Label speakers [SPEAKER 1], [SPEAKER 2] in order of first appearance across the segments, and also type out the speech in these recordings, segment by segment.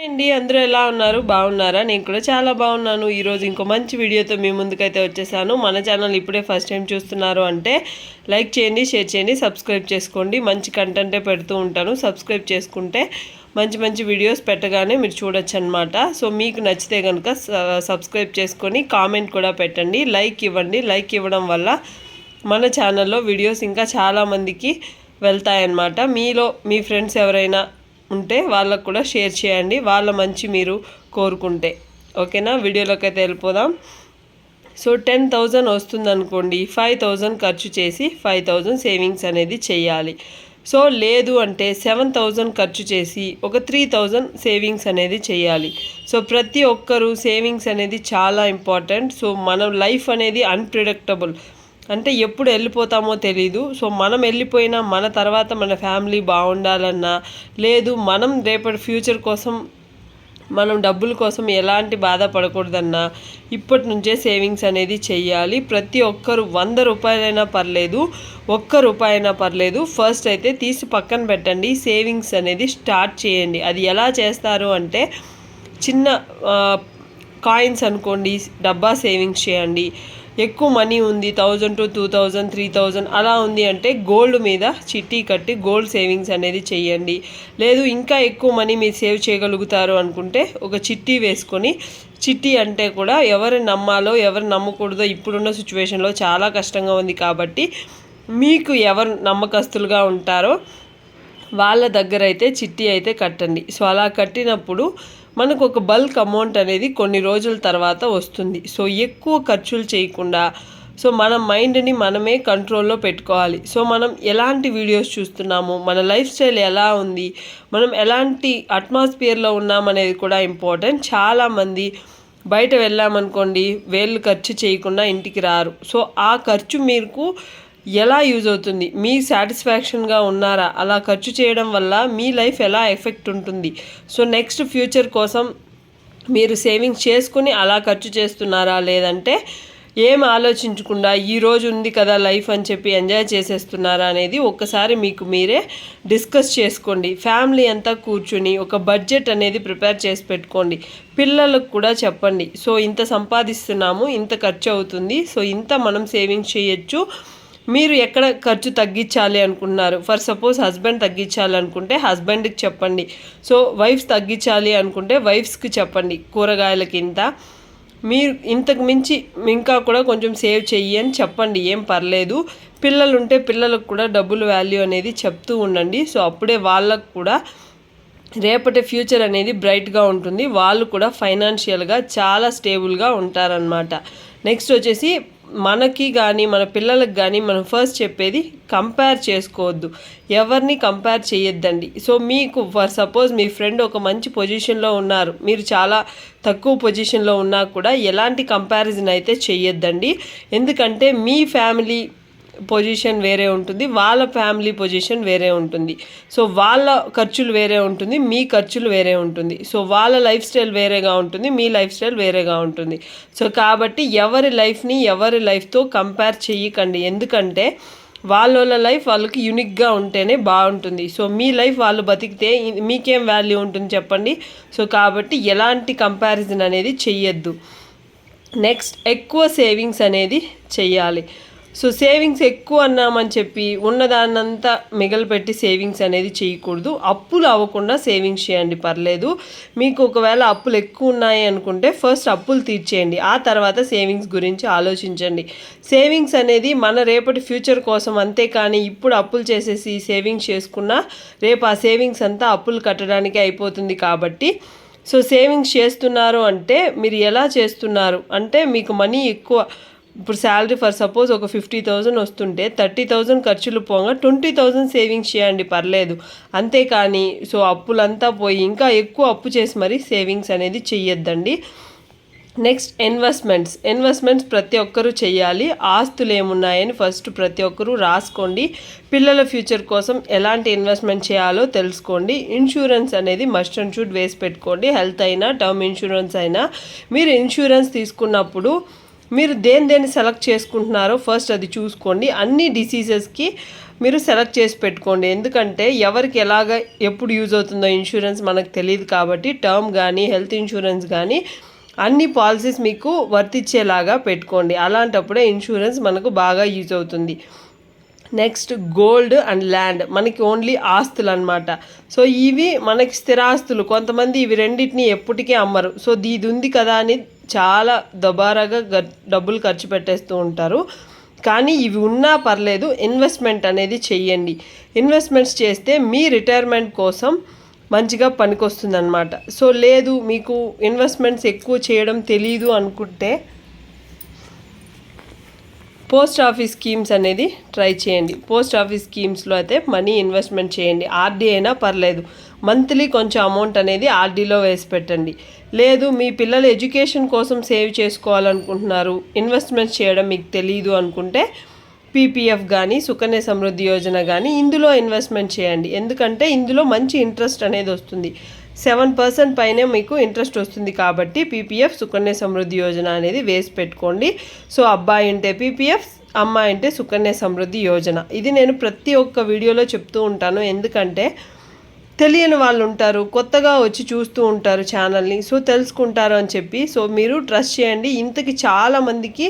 [SPEAKER 1] అండి అందరూ ఎలా ఉన్నారు? బాగున్నారా? నేను కూడా చాలా బాగున్నాను. ఈరోజు ఇంకో మంచి వీడియోతో మీ ముందుకైతే వచ్చేసాను. మన ఛానల్ ఇప్పుడే ఫస్ట్ టైం చూస్తున్నారు అంటే లైక్ చేయండి షేర్ చేయండి సబ్స్క్రైబ్ చేసుకోండి. మంచి కంటెంటే పెడుతూ ఉంటాను. సబ్స్క్రైబ్ చేసుకుంటే మంచి మంచి వీడియోస్ పెట్టగానే మీరు చూడొచ్చు అనమాట సో మీకు నచ్చితే కనుక సబ్స్క్రైబ్ చేసుకొని కామెంట్ కూడా పెట్టండి. లైక్ ఇవ్వండి. లైక్ ఇవ్వడం వల్ల మన ఛానల్లో వీడియోస్ ఇంకా చాలామందికి వెళ్తాయన్నమాట. మీలో మీ ఫ్రెండ్స్ ఎవరైనా ఉంటే వాళ్ళకు కూడా షేర్ చేయండి. వాళ్ళ మంచి మీరు కోరుకుంటే. ఓకేనా? వీడియోలోకి అయితే వెళ్ళిపోదాం. సో టెన్ థౌజండ్ వస్తుంది అనుకోండి ఫైవ్ థౌజండ్ ఖర్చు చేసి ఫైవ్ థౌజండ్ సేవింగ్స్ అనేది చేయాలి. సో లేదు అంటే సెవెన్ థౌజండ్ ఖర్చు చేసి ఒక త్రీ థౌజండ్ సేవింగ్స్ అనేది చేయాలి. సో ప్రతి ఒక్కరూ సేవింగ్స్ అనేది చాలా ఇంపార్టెంట్. సో మనం లైఫ్ అనేది అన్ప్రిడిక్టబుల్. అంటే ఎప్పుడు వెళ్ళిపోతామో తెలీదు. సో మనం వెళ్ళిపోయినా మన తర్వాత మన ఫ్యామిలీ బాగుండాలన్నా లేదు మనం రేపటి ఫ్యూచర్ కోసం మనం డబ్బుల కోసం ఎలాంటి బాధపడకూడదన్నా ఇప్పటి నుంచే సేవింగ్స్ అనేది చేయాలి ప్రతి ఒక్కరు వంద రూపాయలైనా పర్లేదు ఒక్క రూపాయైనా పర్లేదు. ఫస్ట్ అయితే తీసి పక్కన పెట్టండి సేవింగ్స్ అనేది స్టార్ట్ చేయండి. అది ఎలా చేస్తారు అంటే చిన్న కాయిన్స్ అనుకోండి డబ్బా సేవింగ్స్ చేయండి. ఎక్కువ మనీ ఉంది thousand to two thousand three thousand అలా ఉంది అంటే గోల్డ్ మీద చిట్టి కట్టి గోల్డ్ సేవింగ్స్ అనేది చేయండి. లేదు ఇంకా ఎక్కువ మనీ మీరు సేవ్ చేయగలుగుతారు అనుకుంటే ఒక చిట్టి వేసుకొని చిట్టి అంటే కూడా ఎవరు నమ్మాలో ఎవరు నమ్మకూడదో ఇప్పుడున్న సిచ్యువేషన్లో చాలా కష్టంగా ఉంది కాబట్టి మీకు ఎవరు నమ్మకస్తులుగా ఉంటారో వాళ్ళ దగ్గర అయితే చిట్టి అయితే కట్టండి. సో అలా కట్టినప్పుడు మనకు ఒక బల్క్ అమౌంట్ అనేది కొన్ని రోజుల తర్వాత వస్తుంది. సో ఎక్కువ ఖర్చులు చేయకుండా సో మన మైండ్ని మనమే కంట్రోల్లో పెట్టుకోవాలి. సో మనం ఎలాంటి వీడియోస్ చూస్తున్నాము మన లైఫ్ స్టైల్ ఎలా ఉంది మనం ఎలాంటి అట్మాస్ఫియర్లో ఉన్నామనేది కూడా ఇంపార్టెంట్. చాలామంది బయట వెళ్ళామనుకోండి వేళ్ళు ఖర్చు చేయకుండా ఇంటికి రారు. సో ఆ ఖర్చు మీకు ఎలా యూజ్ అవుతుంది? మీ సాటిస్ఫాక్షన్గా ఉన్నారా? అలా ఖర్చు చేయడం వల్ల మీ లైఫ్ ఎలా ఎఫెక్ట్ ఉంటుంది? సో నెక్స్ట్ ఫ్యూచర్ కోసం మీరు సేవింగ్స్ చేసుకుని అలా ఖర్చు చేస్తున్నారా? లేదంటే ఏం ఆలోచించకుండా ఈ రోజు ఉంది కదా లైఫ్ అని చెప్పి ఎంజాయ్ చేసేస్తున్నారా అనేది ఒక్కసారి మీకు మీరే డిస్కస్ చేసుకోండి. ఫ్యామిలీ అంతా కూర్చుని ఒక బడ్జెట్ అనేది ప్రిపేర్ చేసి పెట్టుకోండి. పిల్లలకు కూడా చెప్పండి. సో ఇంత సంపాదిస్తున్నాము ఇంత ఖర్చు అవుతుంది. సో ఇంత మనం సేవింగ్స్ చేయొచ్చు. మీరు ఎక్కడ ఖర్చు తగ్గించాలి అనుకున్నారు? ఫర్ సపోజ్ హస్బెండ్ తగ్గించాలి అనుకుంటే హస్బెండ్కి చెప్పండి. సో వైఫ్స్ తగ్గించాలి అనుకుంటే వైఫ్స్కి చెప్పండి కూరగాయలకి ఇంత. మీరు ఇంతకు మించి ఇంకా కూడా కొంచెం సేవ్ చెయ్యి అని చెప్పండి ఏం పర్లేదు. పిల్లలు ఉంటే పిల్లలకు కూడా డబ్బులు వాల్యూ అనేది చెప్తూ ఉండండి. సో అప్పుడే వాళ్ళకు కూడా రేపటి ఫ్యూచర్ అనేది బ్రైట్గా ఉంటుంది. వాళ్ళు కూడా ఫైనాన్షియల్గా చాలా స్టేబుల్గా ఉంటారనమాట నెక్స్ట్ వచ్చేసి మనకి కానీ మన పిల్లలకు కానీ మనం ఫస్ట్ చెప్పేది కంపేర్ చేసుకోవద్దు. ఎవరిని కంపేర్ చేయొద్దండి. సో మీకు ఫర్ సపోజ్ మీ ఫ్రెండ్ ఒక మంచి పొజిషన్లో ఉన్నారు. మీరు చాలా తక్కువ పొజిషన్లో ఉన్నా కూడా ఎలాంటి కంపారిజన్ అయితే చేయొద్దండి. ఎందుకంటే మీ ఫ్యామిలీ పొజిషన్ వేరే ఉంటుంది వాళ్ళ ఫ్యామిలీ పొజిషన్ వేరే ఉంటుంది. సో వాళ్ళ ఖర్చులు వేరే ఉంటుంది మీ ఖర్చులు వేరే ఉంటుంది. సో వాళ్ళ లైఫ్ స్టైల్ వేరేగా ఉంటుంది మీ లైఫ్ స్టైల్ వేరేగా ఉంటుంది. సో కాబట్టి ఎవరి లైఫ్ని ఎవరి లైఫ్తో కంపేర్ చేయకండి ఎందుకంటే వాళ్ళ లైఫ్ వాళ్ళకి యునిక్గా ఉంటేనే బాగుంటుంది. సో మీ లైఫ్ వాళ్ళు బతికితే మీకేం వాల్యూ ఉంటుంది చెప్పండి. సో కాబట్టి ఎలాంటి కంపారిజన్ అనేది చెయ్యొద్దు. నెక్స్ట్ ఎక్కువ సేవింగ్స్ అనేది చెయ్యాలి. సో సేవింగ్స్ ఎక్కువ అన్నామని చెప్పి ఉన్నదాన్నంతా మిగలపెట్టి సేవింగ్స్ అనేది చేయకూడదు. అప్పులు అవ్వకుండా సేవింగ్స్ చేయండి పర్లేదు. మీకు ఒకవేళ అప్పులు ఎక్కువ ఉన్నాయి అనుకుంటే ఫస్ట్ అప్పులు తీర్చేయండి. ఆ తర్వాత సేవింగ్స్ గురించి ఆలోచించండి. సేవింగ్స్ అనేది మన రేపటి ఫ్యూచర్ కోసం అంతే కానీ ఇప్పుడు అప్పులు చేసేసి సేవింగ్స్ చేసుకున్నా రేపు ఆ సేవింగ్స్ అంతా అప్పులు కట్టడానికి అయిపోతుంది కాబట్టి. సో సేవింగ్స్ చేస్తున్నారు అంటే మీరు ఎలా చేస్తున్నారు? అంటే మీకు మనీ ఎక్కువ ఇప్పుడు శాలరీ ఫర్ సపోజ్ ఒక ఫిఫ్టీ థౌజండ్ వస్తుంటే థర్టీ థౌజండ్ ఖర్చులు పోగా ట్వంటీ థౌజండ్ సేవింగ్స్ చేయండి పర్లేదు. అంతేకాని సో అప్పులంతా పోయి ఇంకా ఎక్కువ అప్పు చేసి మరీ సేవింగ్స్ అనేది చెయ్యొద్దండి. నెక్స్ట్ ఇన్వెస్ట్మెంట్స్ ఇన్వెస్ట్మెంట్స్ ప్రతి ఒక్కరూ చేయాలి ఆస్తులు ఏమున్నాయని ఫస్ట్ ప్రతి ఒక్కరూ రాసుకోండి. పిల్లల ఫ్యూచర్ కోసం ఎలాంటి ఇన్వెస్ట్మెంట్ చేయాలో తెలుసుకోండి. ఇన్సూరెన్స్ అనేది మస్ట్ అండ్ షుడ్ వేసి పెట్టుకోండి. హెల్త్ అయినా టర్మ్ ఇన్సూరెన్స్ అయినా. మీరు ఇన్సూరెన్స్ తీసుకున్నప్పుడు మీరు దేని దేన్ని సెలెక్ట్ చేసుకుంటున్నారో ఫస్ట్ అది చూసుకోండి. అన్ని డిసీజెస్కి మీరు సెలెక్ట్ చేసి పెట్టుకోండి. ఎందుకంటే ఎవరికి ఎలాగ ఎప్పుడు యూజ్ అవుతుందో ఇన్సూరెన్స్ మనకు తెలియదు కాబట్టి టర్మ్ కానీ హెల్త్ ఇన్సూరెన్స్ కానీ అన్ని పాలసీస్ మీకు వర్తించేలాగా పెట్టుకోండి. అలాంటప్పుడే ఇన్సూరెన్స్ మనకు బాగా యూజ్ అవుతుంది. నెక్స్ట్ గోల్డ్ అండ్ ల్యాండ్ మనకి ఓన్లీ ఆస్తులు అనమాట సో ఇవి మనకి స్థిరాస్తులు. కొంతమంది ఇవి రెండింటిని ఎప్పటికీ అమ్మరు. సో ఇది ఉంది కదా అని చాలా దుబారాగా డబ్బులు ఖర్చు పెట్టేస్తూ ఉంటారు. కానీ ఇవి ఉన్నా పర్లేదు ఇన్వెస్ట్మెంట్ అనేది చెయ్యండి. ఇన్వెస్ట్మెంట్స్ చేస్తే మీ రిటైర్మెంట్ కోసం మంచిగా పనికొస్తుంది అనమాట సో లేదు మీకు ఇన్వెస్ట్మెంట్స్ ఎక్కువ చేయడం తెలియదు అనుకుంటే పోస్ట్ ఆఫీస్ స్కీమ్స్ అనేది ట్రై చేయండి. పోస్ట్ ఆఫీస్ స్కీమ్స్లో అయితే మనీ ఇన్వెస్ట్మెంట్ చేయండి. ఆర్డీ అయినా పర్లేదు. మంత్లీ కొంచెం అమౌంట్ అనేది ఆర్డీలో వేసి పెట్టండి. లేదు మీ పిల్లల ఎడ్యుకేషన్ కోసం సేవ్ చేసుకోవాలనుకుంటున్నారు. ఇన్వెస్ట్మెంట్ చేయడం మీకు తెలియదు అనుకుంటే పీపీఎఫ్ కానీ సుకన్య సమృద్ధి యోజన కానీ ఇందులో ఇన్వెస్ట్మెంట్ చేయండి. ఎందుకంటే ఇందులో మంచి ఇంట్రెస్ట్ అనేది వస్తుంది. సెవెన్ పర్సెంట్ పైనే మీకు ఇంట్రెస్ట్ వస్తుంది కాబట్టి పీపీఎఫ్ సుకన్య సమృద్ధి యోజన అనేది వేసి పెట్టుకోండి. సో అబ్బాయి ఉంటే పీపీఎఫ్ అమ్మాయి అంటే సుకన్య సమృద్ధి యోజన. ఇది నేను ప్రతి ఒక్క వీడియోలో చెప్తూ ఉంటాను. ఎందుకంటే తెలియని వాళ్ళు ఉంటారు కొత్తగా వచ్చి చూస్తూ ఉంటారు ఛానల్ని. సో తెలుసుకుంటారు అని చెప్పి. సో మీరు ట్రస్ట్ చేయండి. ఇంతకి చాలామందికి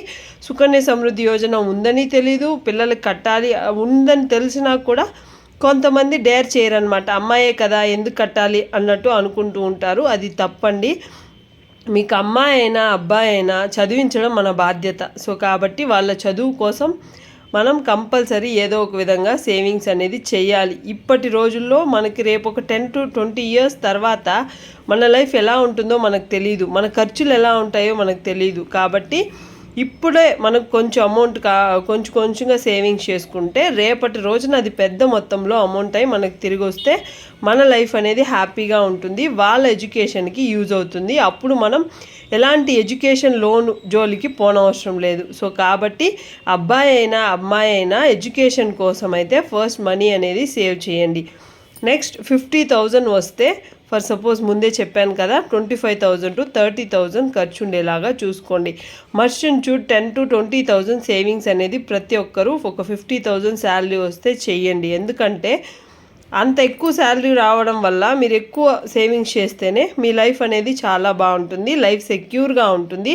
[SPEAKER 1] సుకన్య సమృద్ధి యోజన ఉందని తెలీదు పిల్లలకి కట్టాలి ఉందని తెలిసినా కూడా కొంతమంది డేర్ చేయరనమాట అమ్మాయే కదా ఎందుకు కట్టాలి అన్నట్టు అనుకుంటూ ఉంటారు. అది తప్పండి. మీకు అమ్మాయి అయినా అబ్బాయి అయినా చదివించడం మన బాధ్యత. సో కాబట్టి వాళ్ళ చదువు కోసం మనం కంపల్సరీ ఏదో ఒక విధంగా సేవింగ్స్ అనేది చేయాలి. ఇప్పటి రోజుల్లో మనకి రేపు ఒక టెన్ టు ట్వంటీ ఇయర్స్ తర్వాత మన లైఫ్ ఎలా ఉంటుందో మనకు తెలియదు మన ఖర్చులు ఎలా ఉంటాయో మనకు తెలియదు కాబట్టి ఇప్పుడే మనకు కొంచెం అమౌంట్ కా కొంచెం కొంచెంగా సేవింగ్స్ చేసుకుంటే రేపటి రోజున అది పెద్ద మొత్తంలో అమౌంట్ అయి మనకు తిరిగి వస్తే మన లైఫ్ అనేది హ్యాపీగా ఉంటుంది వాళ్ళ ఎడ్యుకేషన్కి యూజ్ అవుతుంది. అప్పుడు మనం ఎలాంటి ఎడ్యుకేషన్ లోన్ జోలికి పోనవసరం లేదు. సో కాబట్టి అబ్బాయి అయినా అమ్మాయి అయినా ఎడ్యుకేషన్ కోసం అయితే ఫస్ట్ మనీ అనేది సేవ్ చేయండి. నెక్స్ట్ ఫిఫ్టీ థౌజండ్ వస్తే ఫర్ సపోజ్ ముందే చెప్పాను కదా twenty five thousand to thirty thousand ఖర్చు ఉండేలాగా చూసుకోండి. మర్చెంట్ చూ ten to twenty thousand savings అనేది ప్రతి ఒక్కరూ ఒక ఫిఫ్టీ థౌజండ్ శాలరీ వస్తే చెయ్యండి ఎందుకంటే అంత ఎక్కువ శాలరీ రావడం వల్ల మీరు ఎక్కువ సేవింగ్స్ చేస్తేనే మీ లైఫ్ అనేది చాలా బాగుంటుంది లైఫ్ సెక్యూర్గా ఉంటుంది.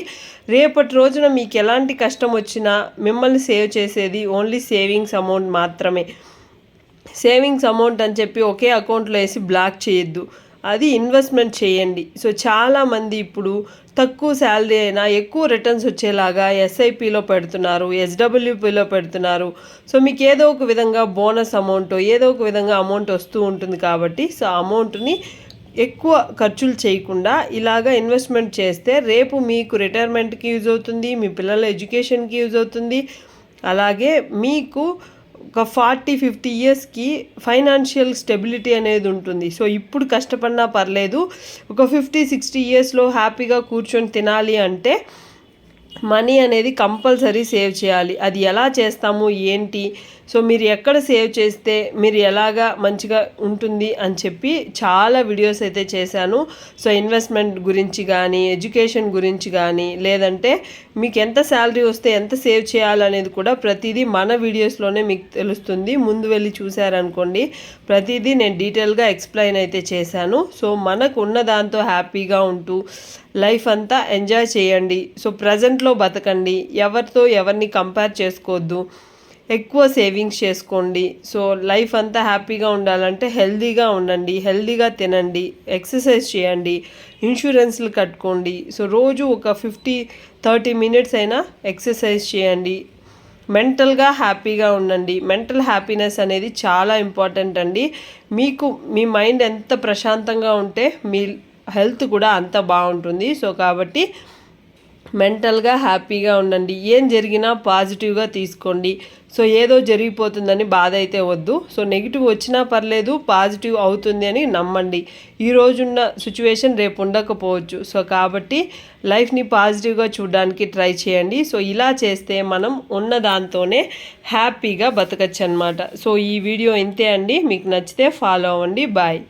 [SPEAKER 1] రేపటి రోజున మీకు ఎలాంటి కష్టం వచ్చినా మిమ్మల్ని సేవ్ చేసేది ఓన్లీ సేవింగ్స్ అమౌంట్ మాత్రమే. సేవింగ్స్ అమౌంట్ అని చెప్పి ఒకే అకౌంట్లో వేసి బ్లాక్ చేయొద్దు. అది ఇన్వెస్ట్మెంట్ చేయండి. సో చాలామంది ఇప్పుడు తక్కువ శాలరీ అయినా ఎక్కువ రిటర్న్స్ వచ్చేలాగా ఎస్ఐపిలో పెడుతున్నారు ఎస్డబ్ల్యూపిలో పెడుతున్నారు. సో మీకు ఏదో ఒక విధంగా బోనస్ అమౌంట్ ఏదో ఒక విధంగా అమౌంట్ వస్తూ ఉంటుంది కాబట్టి సో అమౌంట్ని ఎక్కువ ఖర్చులు చేయకుండా ఇలాగా ఇన్వెస్ట్మెంట్ చేస్తే రేపు మీకు రిటైర్మెంట్కి యూజ్ అవుతుంది మీ పిల్లల ఎడ్యుకేషన్కి యూజ్ అవుతుంది. అలాగే మీకు ఒక ఫార్టీ ఫిఫ్టీ ఇయర్స్కి ఫైనాన్షియల్ స్టెబిలిటీ అనేది ఉంటుంది. సో ఇప్పుడు కష్టపడినా పర్లేదు. ఒక ఫిఫ్టీ సిక్స్టీ ఇయర్స్లో హ్యాపీగా కూర్చొని తినాలి అంటే మనీ అనేది కంపల్సరీ సేవ్ చేయాలి. అది ఎలా చేస్తాము? ఏంటి? సో మీరు ఎక్కడ సేవ్ చేస్తే మీరు ఎలాగా మంచిగా ఉంటుంది అని చెప్పి చాలా వీడియోస్ అయితే చేశాను. సో ఇన్వెస్ట్మెంట్ గురించి కానీ ఎడ్యుకేషన్ గురించి కానీ లేదంటే మీకు ఎంత శాలరీ వస్తే ఎంత సేవ్ చేయాలనేది కూడా ప్రతిదీ మన వీడియోస్లోనే మీకు తెలుస్తుంది. ముందు వెళ్ళి చూసారనుకోండి ప్రతిదీ నేను డీటెయిల్గా ఎక్స్ప్లెయిన్ అయితే చేశాను. సో మనకు ఉన్న దాంతో హ్యాపీగా ఉంటూ లైఫ్ అంతా ఎంజాయ్ చేయండి. సో ప్రజెంట్లో బతకండి. ఎవరితో ఎవరిని కంపేర్ చేసుకోవద్దు. ఎక్కువ సేవింగ్స్ చేసుకోండి. సో లైఫ్ అంతా హ్యాపీగా ఉండాలంటే హెల్దీగా ఉండండి హెల్దీగా తినండి ఎక్సర్సైజ్ చేయండి ఇన్సూరెన్స్లు కట్టుకోండి. సో రోజు ఒక ఫిఫ్టీ థర్టీ మినిట్స్ అయినా ఎక్సర్సైజ్ చేయండి. మెంటల్గా హ్యాపీగా ఉండండి. మెంటల్ హ్యాపీనెస్ అనేది చాలా ఇంపార్టెంట్ అండి. మీకు మీ మైండ్ ఎంత ప్రశాంతంగా ఉంటే మీ హెల్త్ కూడా అంత బాగుంటుంది. సో కాబట్టి మెంటల్గా హ్యాపీగా ఉండండి. ఏం జరిగినా పాజిటివ్గా తీసుకోండి. సో ఏదో జరిగిపోతుందని బాధ అయితే వద్దు. సో నెగిటివ్ వచ్చినా పర్లేదు పాజిటివ్ అవుతుంది అని నమ్మండి. ఈ రోజున్న సిచ్యువేషన్ రేపు ఉండకపోవచ్చు. సో కాబట్టి లైఫ్ని పాజిటివ్గా చూడడానికి ట్రై చేయండి. సో ఇలా చేస్తే మనం ఉన్న దాంతోనే హ్యాపీగా బతకచ్చు అనమాట సో ఈ వీడియో ఇంతే అండి. మీకు నచ్చితే ఫాలో అవ్వండి. బాయ్.